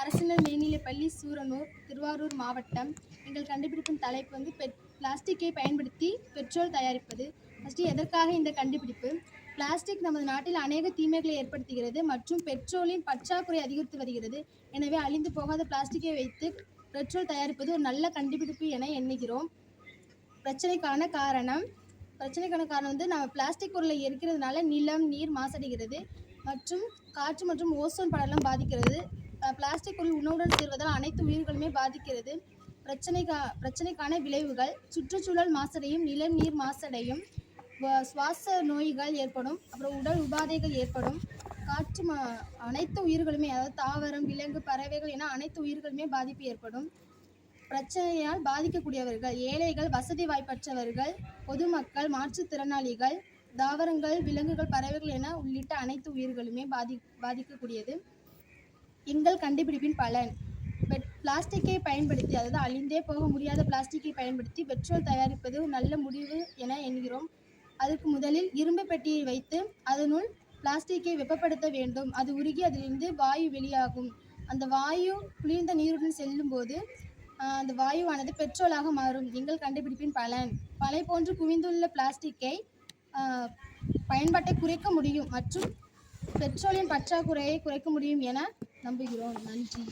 அரசினர் மேல்நிலைப்பள்ளி சூரனூர் திருவாரூர் மாவட்டம். எங்கள் கண்டுபிடிப்பின் தலைப்பு வந்து பெட் பிளாஸ்டிக்கை பயன்படுத்தி பெட்ரோல் தயாரிப்பது. ஃபஸ்ட்டு எதற்காக இந்த கண்டுபிடிப்பு? பிளாஸ்டிக் நமது நாட்டில் அநேக தீமைகளை ஏற்படுத்துகிறது மற்றும் பெட்ரோலின் பற்றாக்குறை அதிகரித்து வருகிறது. எனவே அழிந்து போகாத பிளாஸ்டிக்கை வைத்து பெட்ரோல் தயாரிப்பது ஒரு நல்ல கண்டுபிடிப்பு என எண்ணுகிறோம். பிரச்சனைக்கான காரணம் பிரச்சனைக்கான காரணம் வந்து நம்ம பிளாஸ்டிக் பொருளை எரிக்கிறதுனால நிலம் நீர் மாசடைகிறது மற்றும் காற்று மற்றும் ஓசோன் படலம் பாதிக்கிறது. பிளாஸ்டிக் பொருள் உணவுடன் சேர்வதால் அனைத்து உயிர்களுமே பாதிக்கிறது. பிரச்சனைக்கா பிரச்சனைக்கான விளைவுகள் சுற்றுச்சூழல் மாசடையும் நிலம் நீர் மாசடையும் சுவாச நோய்கள் ஏற்படும் அப்புறம் உடல் உபாதைகள் ஏற்படும். காற்று மா அனைத்து உயிர்களுமே அதாவது தாவரம் விலங்கு பறவைகள் என அனைத்து உயிர்களுமே பாதிப்பு ஏற்படும். பிரச்சனையால் பாதிக்கக்கூடியவர்கள் ஏழைகள் வசதி வாய்ப்பற்றவர்கள் பொதுமக்கள் மாற்றுத்திறனாளிகள் தாவரங்கள் விலங்குகள் பறவைகள் என உள்ளிட்ட அனைத்து உயிர்களுமே பாதி பாதிக்கக்கூடியது. எங்கள் கண்டுபிடிப்பின் பலன். பெட் பிளாஸ்டிக்கை பயன்படுத்தி அதாவது அழிந்தே போக முடியாத பிளாஸ்டிக்கை பயன்படுத்தி பெட்ரோல் தயாரிப்பது நல்ல முடிவு என என்கிறோம் அதற்கு முதலில் இரும்பு பெட்டியை வைத்து அதனுள் பிளாஸ்டிக்கை வெப்பப்படுத்த வேண்டும். அது உருகி அதிலிருந்து வாயு வெளியாகும். அந்த வாயு குளிர்ந்த நீருடன் செல்லும்போது போது அந்த வாயுவானது பெட்ரோலாக மாறும். எங்கள் கண்டுபிடிப்பின் பலன். பலை போன்று குவிந்துள்ள பிளாஸ்டிக்கை பயன்பாட்டை குறைக்க முடியும் மற்றும் பெட்ரோலின் பற்றாக்குறையை குறைக்க முடியும் என நம்புகிறோம். நன்றி.